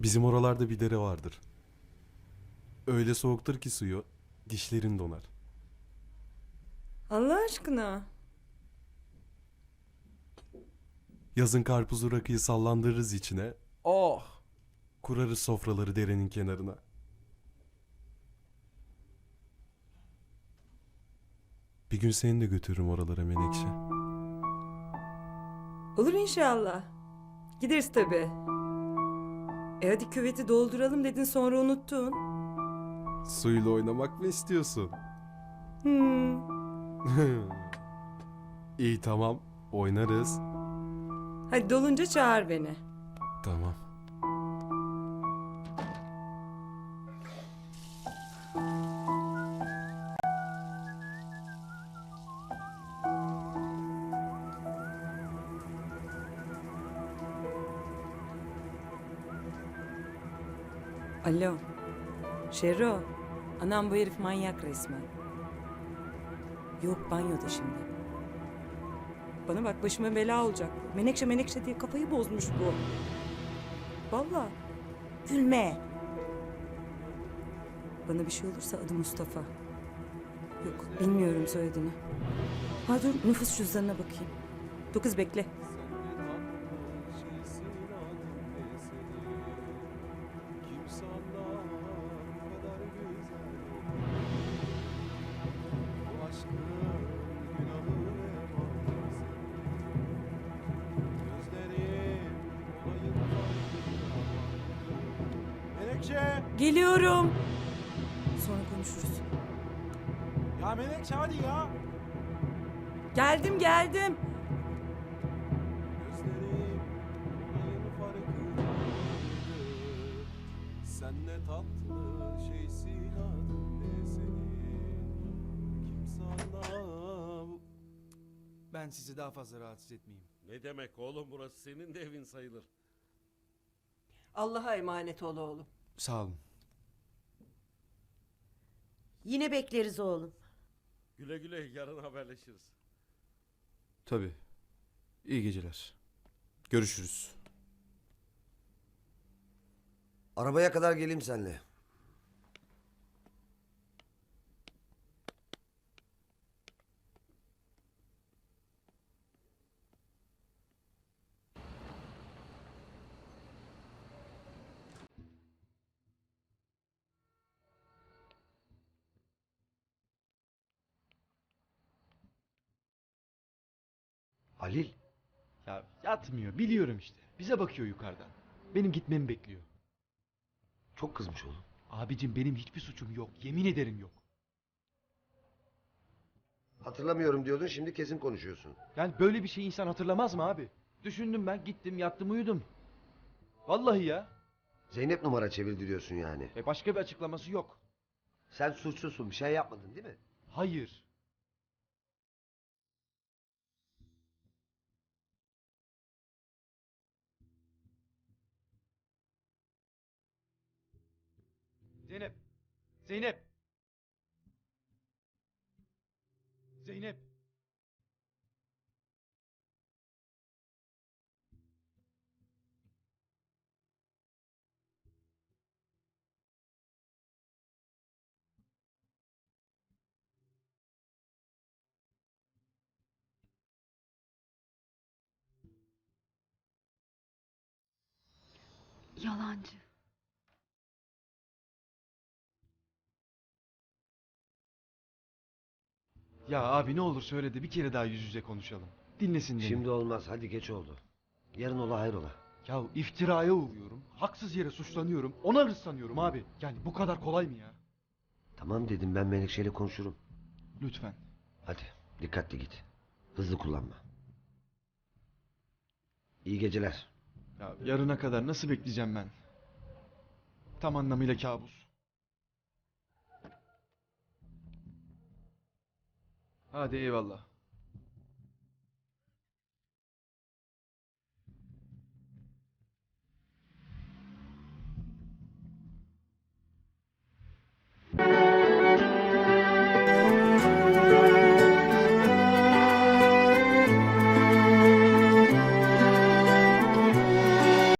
Bizim oralarda bir dere vardır. Öyle soğuktur ki suyu dişlerin donar. Allah aşkına. Yazın karpuzu rakıyı sallandırırız içine. Oh! Kurarız sofraları derenin kenarına. Bir gün seni de götürürüm oralara Menekşe. Olur inşallah. Gideriz tabii. E hadi küveti dolduralım dedin sonra unuttun. Suyla oynamak mı istiyorsun? Hmm. İyi tamam, oynarız. Hadi dolunca çağır beni. Tamam. Alo. Şero. Anam bu herif manyak resmen. Yok banyoda şimdi. Bana bak başıma bela olacak. Menekşe menekşe diye kafayı bozmuş bu. Vallahi. Gülme. Bana bir şey olursa adı Mustafa. Yok bilmiyorum soyadını. Ha dur nüfus cüzdanına bakayım. Dur kız bekle. Geliyorum. Sonra konuşuruz. Ya Menekşe hadi ya! Geldim geldim. Gözlerim. Sen ne tatlı şeysin adın ne senin. Kimse anlam. Ben sizi daha fazla rahatsız etmeyeyim. Ne demek oğlum burası senin de evin sayılır. Allah'a emanet ol oğlum. Sağ olun. Yine bekleriz oğlum. Güle güle yarın haberleşiriz. Tabii. İyi geceler. Görüşürüz. Arabaya kadar geleyim seninle. Halil, Ya yatmıyor biliyorum işte. Bize bakıyor yukarıdan. Benim gitmemi bekliyor. çok kızmış oğlum. Abicim benim hiçbir suçum yok. Yemin ederim yok. Hatırlamıyorum diyordun, şimdi kesin konuşuyorsun. Yani böyle bir şey insan hatırlamaz mı abi? Düşündüm ben gittim yattım uyudum. Vallahi ya. Zeynep numara çevirdi diyorsun yani. E başka bir açıklaması yok. Sen suçsuzsun, bir şey yapmadın değil mi? Hayır. Zeynep. Zeynep. Zeynep. Yalancı. Ya abi ne olur söyle de bir kere daha yüz yüze konuşalım. Dinlesin beni. Şimdi olmaz, hadi geç oldu. Yarın ola hayrola. Ya iftiraya uğruyorum. Haksız yere suçlanıyorum. Ona hırslanıyorum abi. Yani bu kadar kolay mı ya? Tamam dedim, ben Menekşe'yle konuşurum. Lütfen. Hadi, dikkatli git. Hızlı kullanma. İyi geceler. Ya yarına kadar nasıl bekleyeceğim ben? Tam anlamıyla kabus. Hadi eyvallah.